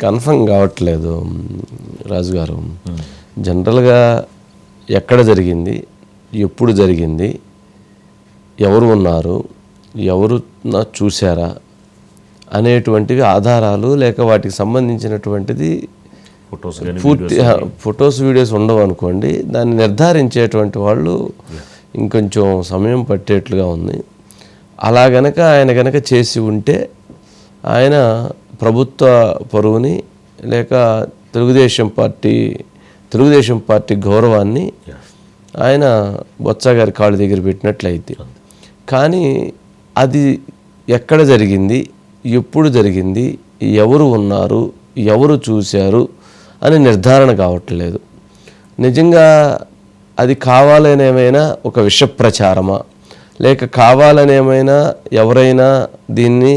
Confirm కావట్లేదు రాజు గారు జనరల్గా ఎక్కడ జరిగింది ఎప్పుడు జరిగింది ఎవరు ఉన్నారు ఎవరు చూశారా అనేటువంటివి ఆధారాలు లేక వాటికి సంబంధించినటువంటిది పూర్తి ఫొటోస్ వీడియోస్ ఉండవు అనుకోండి. దాన్ని నిర్ధారించేటువంటి వాళ్ళు ఇంకొంచెం సమయం పట్టేట్లుగా ఉంది. అలా గనక ఆయన గనక చేసి ఉంటే ఆయన ప్రభుత్వ పరువుని లేక తెలుగుదేశం పార్టీ తెలుగుదేశం పార్టీ గౌరవాన్ని ఆయన బొత్స గారి కాళ్ళ దగ్గర పెట్టినట్లయితే. కానీ అది ఎక్కడ జరిగింది ఎప్పుడు జరిగింది ఎవరు ఉన్నారు ఎవరు చూశారు అని నిర్ధారణ కావట్లేదు. నిజంగా అది కావాలని ఏమైనా ఒక విష ప్రచారమా లేక కావాలని ఏమైనా ఎవరైనా దీన్ని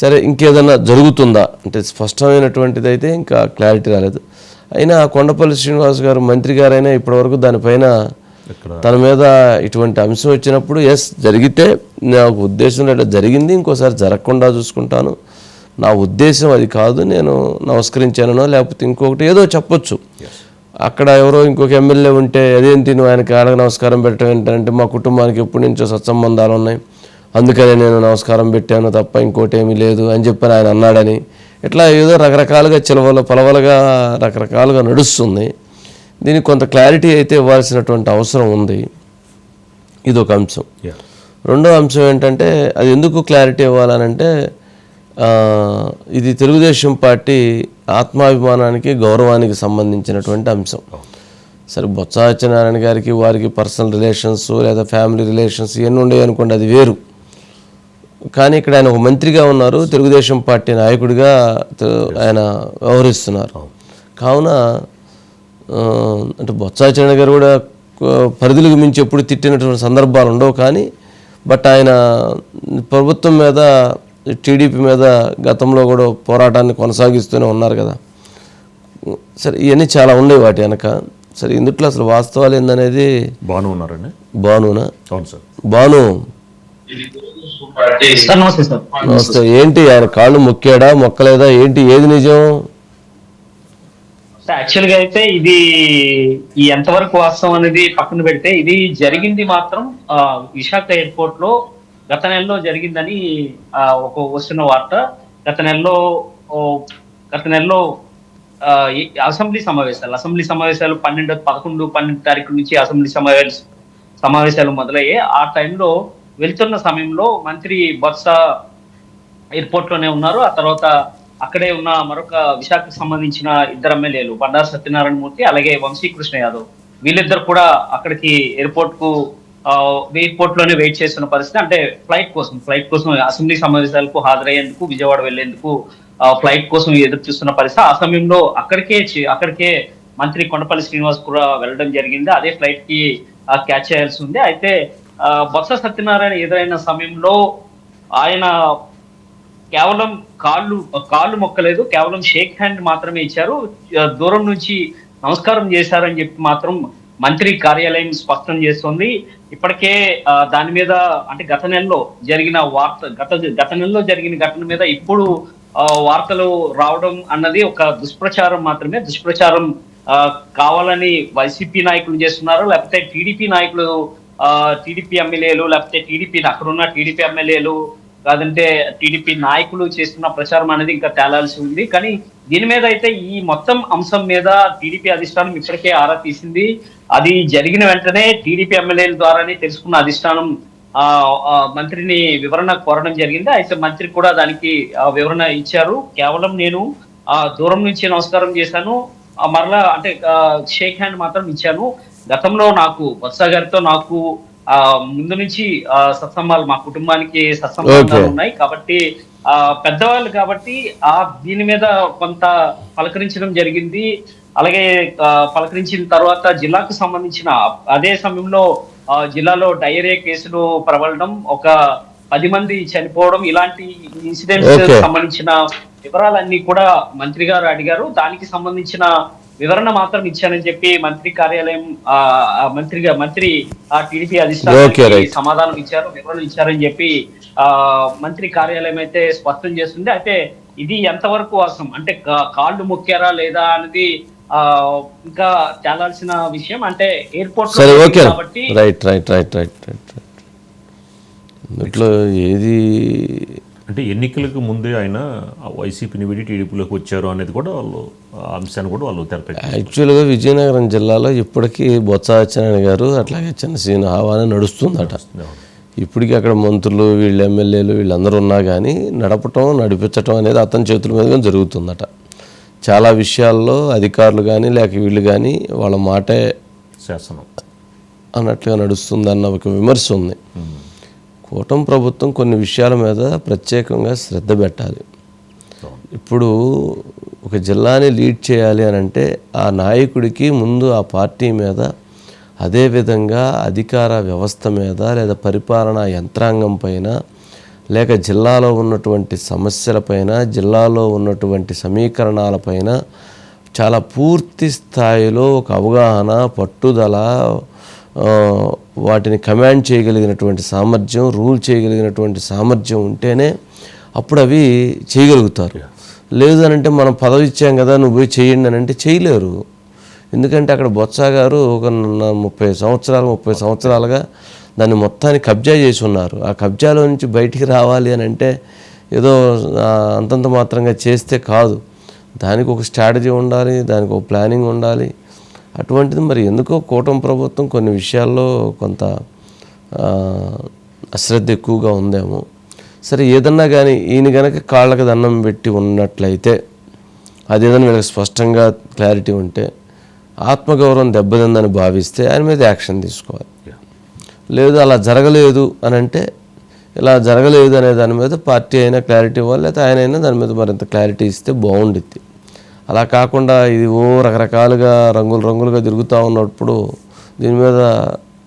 సరే ఇంకేదన్నా జరుగుతుందా? అంటే స్పష్టమైనటువంటిది అయితే ఇంకా క్లారిటీ రాలేదు. అయినా కొండపల్లి శ్రీనివాస్ గారు మంత్రి గారైనా ఇప్పటివరకు దానిపైన తన మీద ఇటువంటి అంశం వచ్చినప్పుడు ఎస్ జరిగితే నాకు ఉద్దేశం లేదా జరిగింది ఇంకోసారి జరగకుండా చూసుకుంటాను. నా ఉద్దేశం అది కాదు నేను నమస్కరించానో లేకపోతే ఇంకొకటి ఏదో చెప్పొచ్చు. అక్కడ ఎవరో ఇంకొక ఎమ్మెల్యే ఉంటే అదేంటి నువ్వు ఆయనకి ఆడగ నమస్కారం పెట్టడం ఏంటంటే మా కుటుంబానికి ఎప్పటి నుంచో సత్సంబంధాలు ఉన్నాయి. అందుకనే నేను నమస్కారం పెట్టాను తప్ప ఇంకోటి ఏమీ లేదు అని చెప్పని ఆయన అన్నాడని. ఇట్లా ఏదో రకరకాలుగా చిలవలు పలవలుగా రకరకాలుగా నడుస్తుంది. దీనికి కొంత క్లారిటీ అయితే ఇవ్వాల్సినటువంటి అవసరం ఉంది. ఇది ఒక అంశం. రెండో అంశం ఏంటంటే అది ఎందుకు క్లారిటీ ఇవ్వాలనంటే ఇది తెలుగుదేశం పార్టీ ఆత్మాభిమానానికి గౌరవానికి సంబంధించినటువంటి అంశం. సరే బొత్స సత్యనారాయణ గారికి వారికి పర్సనల్ రిలేషన్స్ లేదా ఫ్యామిలీ రిలేషన్స్ ఇవన్నీ ఉండేవి అనుకోండి అది వేరు. కానీ ఇక్కడ ఆయన ఒక మంత్రిగా ఉన్నారు. తెలుగుదేశం పార్టీ నాయకుడిగా ఆయన వ్యవహరిస్తున్నారు. కావున అంటే బొత్స సత్యనారాయణ గారు కూడా పరిధులకు మించి ఎప్పుడు తిట్టినటువంటి సందర్భాలు ఉండవు కానీ బట్ ఆయన ప్రభుత్వం మీద టీడీపీ మీద గతంలో కూడా పోరాటాన్ని కొనసాగిస్తూనే ఉన్నారు కదా. సరే ఇవన్నీ చాలా ఉండేవి వాటి వెనక. సరే ఇందుట్లో అసలు వాస్తవాలు ఏందనేది బాగానే ఉన్నారండి బానునా అవును సార్. బాను నమస్తే సార్. నమస్తే. ఏంటి ఆయన కాళ్ళు మొక్కాడా మొక్కలేదా? ఏంటి ఏది నిజం? సార్ యాక్చువల్గా అయితే ఇది ఈ ఎంతవరకు వాస్తవం అనేది పక్కన పెడితే ఇది జరిగింది మాత్రం ఆ, విశాఖ ఎయిర్పోర్ట్లో గత నెలలో జరిగిందని ఆ, ఒక వస్తున్న వార్త. గత నెలలో గత నెలలో అసెంబ్లీ సమావేశాలు అసెంబ్లీ సమావేశాలు పన్నెండు పదకొండు పన్నెండు తారీఖు నుంచి అసెంబ్లీ సమావేశాలు సమావేశాలు మొదలయ్యాయి. ఆ టైంలో వెళ్తున్న సమయంలో మంత్రి బొత్స ఎయిర్పోర్ట్లోనే ఉన్నారు. ఆ తర్వాత అక్కడే ఉన్న మరొక విశాఖకు సంబంధించిన ఇద్దరు ఎమ్మెల్యేలు బండారు సత్యనారాయణ మూర్తి అలాగే వంశీకృష్ణ యాదవ్. వీళ్ళిద్దరు కూడా అక్కడికి ఎయిర్పోర్ట్కు ఎయిర్పోర్ట్లోనే వెయిట్ చేస్తున్న పరిస్థితి. అంటే ఫ్లైట్ కోసం ఫ్లైట్ కోసం అసెంబ్లీ సమావేశాలకు హాజరయ్యేందుకు విజయవాడ వెళ్ళేందుకు ఫ్లైట్ కోసం ఎదురు చూస్తున్న పరిస్థితి. ఆ సమయంలో అక్కడికే అక్కడికే మంత్రి కొండపల్లి శ్రీనివాస్ కూడా వెళ్ళడం జరిగింది. అదే ఫ్లైట్కి క్యాచ్ చేయాల్సి ఉంది. అయితే బొత్స సత్యనారాయణ ఎదురైన సమయంలో ఆయన కేవలం కాళ్ళు కాళ్ళు మొక్కలేదు కేవలం షేక్ హ్యాండ్ మాత్రమే ఇచ్చారు. దూరం నుంచి నమస్కారం చేశారని చెప్పి మాత్రం మంత్రి కార్యాలయం స్పష్టం చేస్తోంది. ఇప్పటికే దాని మీద అంటే గత నెలలో జరిగిన వార్త గత గత నెలలో జరిగిన ఘటన మీద ఇప్పుడు వార్తలు రావడం అన్నది ఒక దుష్ప్రచారం మాత్రమే. దుష్ప్రచారం కావాలని వైసీపీ నాయకులు చేస్తున్నారు లేకపోతే టీడీపీ నాయకులు టీడీపీ ఎమ్మెల్యేలు లేకపోతే టీడీపీ అక్కడున్న టీడీపీ ఎమ్మెల్యేలు కాదంటే టీడీపీ నాయకులు చేస్తున్న ప్రచారం అనేది ఇంకా తేలాల్సి ఉంది. కానీ దీని మీద అయితే ఈ మొత్తం అంశం మీద టీడీపీ అధిష్టానం ఇప్పటికే ఆరా తీసింది. అది జరిగిన వెంటనే టీడీపీ ఎమ్మెల్యేల ద్వారానే తెలుసుకున్న అధిష్టానం ఆ మంత్రిని వివరణ కోరడం జరిగింది. అయితే మంత్రి కూడా దానికి వివరణ ఇచ్చారు. కేవలం నేను ఆ దూరం నుంచి నమస్కారం చేశాను. మరలా అంటే షేక్ హ్యాండ్ మాత్రం ఇచ్చాను. గతంలో నాకు బొత్స గారితో నాకు ఆ ముందు నుంచి ఆ సత్సంబాలు మా కుటుంబానికి సత్సంబాలు. ఉన్నాయి కాబట్టి ఆ పెద్దవాళ్ళు కాబట్టి ఆ దీని మీద కొంత పలకరించడం జరిగింది అలాగే పలకరించిన తర్వాత జిల్లాకు సంబంధించిన అదే సమయంలో ఆ, జిల్లాలో డయేరియా కేసులు ప్రబలడం ఒక పది మంది చనిపోవడం ఇలాంటి ఇన్సిడెంట్స్. సంబంధించిన వివరాలన్నీ కూడా మంత్రి గారు అడిగారు దానికి సంబంధించిన వివరణ మాత్రం ఇచ్చానని చెప్పి మంత్రి కార్యాలయం ఆ ఆ మంత్రిగా మంత్రి ఆ టీడీపీ right. సమాధానం ఇచ్చారు వివరణ ఇచ్చారని చెప్పి ఆ మంత్రి కార్యాలయం అయితే స్పష్టం చేస్తుంది. అయితే ఇది ఎంతవరకు వాస్తవం అంటే కాళ్ళు మొక్కారా లేదా అనేది ఆ ఇంకా తేలాల్సిన విషయం. అంటే ఎయిర్పోర్ట్ సరే ఓకే. కాబట్టి right right right right right ఏది అంటే ఎన్నికలకు ముందే ఆయన వైసీపీని విడి టీడీపీలోకి వచ్చారు అనేది కూడా వాళ్ళు అంశాన్ని కూడా వాళ్ళు తెరపెట్టారు. యాక్చువల్గా విజయనగరం జిల్లాలో ఇప్పటికీ బొత్స సత్యనారాయణ గారు అట్లాగే చిన్నసీన హవానే నడుస్తుందట. ఇప్పటికీ అక్కడ మంత్రులు వీళ్ళు ఎమ్మెల్యేలు వీళ్ళందరూ ఉన్నా కానీ నడపటం నడిపించటం అనేది అతని చేతుల మీదుగా జరుగుతుందట. చాలా విషయాల్లో అధికారులు కానీ లేక వీళ్ళు కానీ వాళ్ళ మాటే శాసనం. అన్నట్లుగా నడుస్తుందన్న ఒక విమర్శ ఉంది. కూటమి ప్రభుత్వం కొన్ని విషయాల మీద ప్రత్యేకంగా శ్రద్ధ పెట్టాలి. ఇప్పుడు ఒక జిల్లాని లీడ్ చేయాలి అని అంటే ఆ నాయకుడికి ముందు ఆ పార్టీ మీద అదేవిధంగా అధికార వ్యవస్థ మీద లేదా పరిపాలనా యంత్రాంగం పైన లేక జిల్లాలో ఉన్నటువంటి సమస్యలపైన జిల్లాలో ఉన్నటువంటి సమీకరణాలపైన చాలా పూర్తి స్థాయిలో ఒక అవగాహన పట్టుదల వాటిని కమాండ్ చేయగలిగినటువంటి సామర్థ్యం రూల్ చేయగలిగినటువంటి సామర్థ్యం ఉంటేనే అప్పుడు అవి చేయగలుగుతారు. లేదు అని అంటే మనం పదవి ఇచ్చాం కదా నువ్వు పోయి చేయండి అని అంటే చేయలేరు. ఎందుకంటే అక్కడ బొత్స గారు ఒక ముప్పై సంవత్సరాలు ముప్పై సంవత్సరాలుగా దాన్ని మొత్తాన్ని కబ్జా చేసి ఉన్నారు. ఆ కబ్జాలో నుంచి బయటికి రావాలి అని అంటే ఏదో అంతంత మాత్రంగా చేస్తే కాదు. దానికి ఒక స్ట్రాటజీ ఉండాలి దానికి ఒక ప్లానింగ్ ఉండాలి. అటువంటిది మరి ఎందుకో కూటమి ప్రభుత్వం కొన్ని విషయాల్లో కొంత అశ్రద్ధ ఎక్కువగా ఉందేమో. సరే ఏదన్నా కానీ ఈయన గనక కాళ్ళకి దండం పెట్టి ఉన్నట్లయితే అదేదన్నా వీళ్ళకి స్పష్టంగా క్లారిటీ ఉంటే ఆత్మగౌరవం దెబ్బతిందని భావిస్తే ఆయన మీద యాక్షన్ తీసుకోవాలి. లేదు అలా జరగలేదు అని అంటే ఇలా జరగలేదు అనే దాని మీద పార్టీ అయినా క్లారిటీ ఇవ్వాలి లేకపోతే ఆయన అయినా దాని మీద మరింత క్లారిటీ ఇస్తే బాగుండిద్ది. అలా కాకుండా ఇది ఓ రకరకాలుగా రంగులు రంగులుగా తిరుగుతూ ఉన్నప్పుడు దీని మీద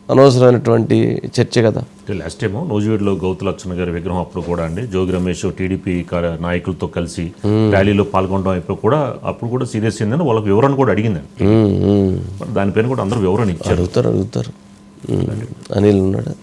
అనవసరమైనటువంటి చర్చ కదా. లాస్ట్ టైం నోజువేడ్లో గౌతు లక్ష్మణ్ గారి విగ్రహం అప్పుడు కూడా అండి జోగి రమేష్ టీడీపీ నాయకులతో కలిసి ర్యాలీలో పాల్గొనడం అయిపోయి కూడా అప్పుడు కూడా సీరియస్ అయిందని వాళ్ళకి వివరణ కూడా అడిగిందండి. ఉమ్. మరి దానిపైన కూడా అందరూ వివరణ ఇచ్చారు. అడుగుతారు అడుగుతారు. అనిల్ ఉన్నాడా.